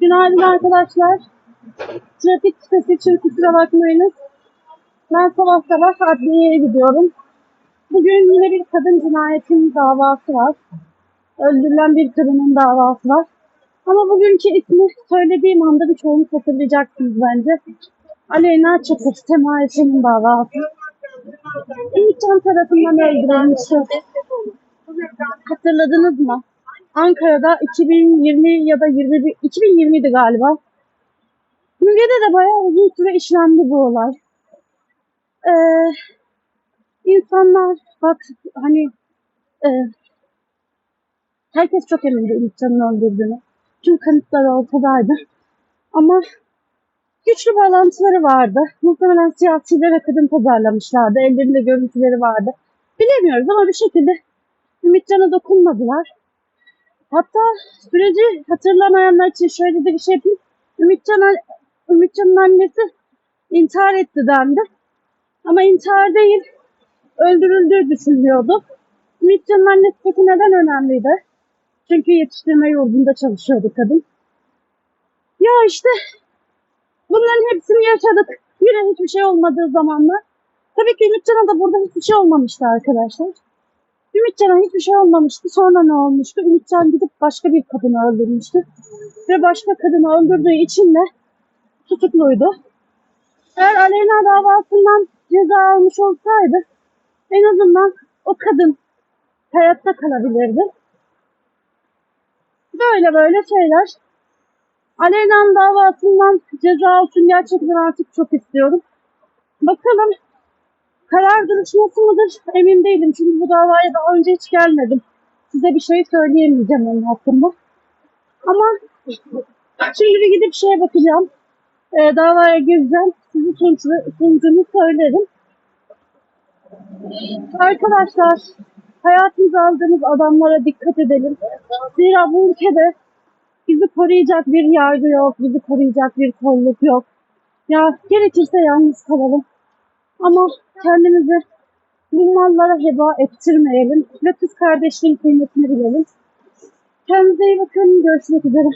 Günaydın arkadaşlar. Trafik sesi için kusura bakmayınız. Ben sabah sabah adliyeye gidiyorum. Bugün yine bir kadın cinayetinin davası var. Öldürülen bir kadının davası var. Ama bugünkü ismi söylediğim anda birçoğunuz hatırlayacaksınız bence. Aleyna Çakır, Sema Eşen'in davası. İlkan tarafından öldürülmüştü. Hatırladınız mı? Ankara'da 2020 ya da 21, 2020'di galiba. Müge'de de bayağı uzun süre işlendi bu olay. Ee, insanlar bak hani e, herkes çok emindi İlkan'ın öldürdüğünü. Tüm kanıtlar ortadaydı. Ama güçlü bağlantıları vardı. Muhtemelen siyasilere kadın pazarlamışlardı. Ellerinde görüntüleri vardı. Bilemiyoruz ama bir şekilde Ümitcan'a dokunmadılar. Hatta süreci hatırlamayanlar için şöyle de bir şey yapayım. Ümitcan, Ümitcan'ın annesi intihar etti dendi. Ama intihar değil, öldürüldüğü düşünülüyordu. Ümitcan'ın annesi peki neden önemliydi? Çünkü yetiştirme yurdunda çalışıyordu kadın. Ya işte bunların hepsini yaşadık. Yine hiçbir şey olmadığı zamanlar. Tabii ki Ümitcan'a da burada hiçbir şey olmamıştı arkadaşlar. Ümitcan'a hiçbir şey olmamıştı. Sonra ne olmuştu? Ümitcan gidip başka bir kadını öldürmüştü. Ve başka kadını öldürdüğü için de tutukluydu. Eğer Aleyna davasından ceza almış olsaydı en azından o kadın hayatta kalabilirdi. Böyle böyle şeyler. Aleyna'nın davasından ceza alsın gerçekten artık çok istiyorum. Bakalım Karar duruşması mıdır emin değilim. Çünkü bu davaya daha önce hiç gelmedim. Size bir şey söyleyemeyeceğim onun hakkında. Ama şimdi bir gidip şeye bakacağım. Ee, davaya gireceğim. Sizi sonucu, sonucunu söylerim. Arkadaşlar hayatımıza aldığımız adamlara dikkat edelim. Zira bu ülkede bizi koruyacak bir yargı yok, bizi koruyacak bir kolluk yok. Ya gerekirse yalnız kalalım. Ama kendimizi bu mallara heba ettirmeyelim ve kız kardeşliğin kıymetini bilelim. Kendinize iyi bakın. Görüşmek üzere.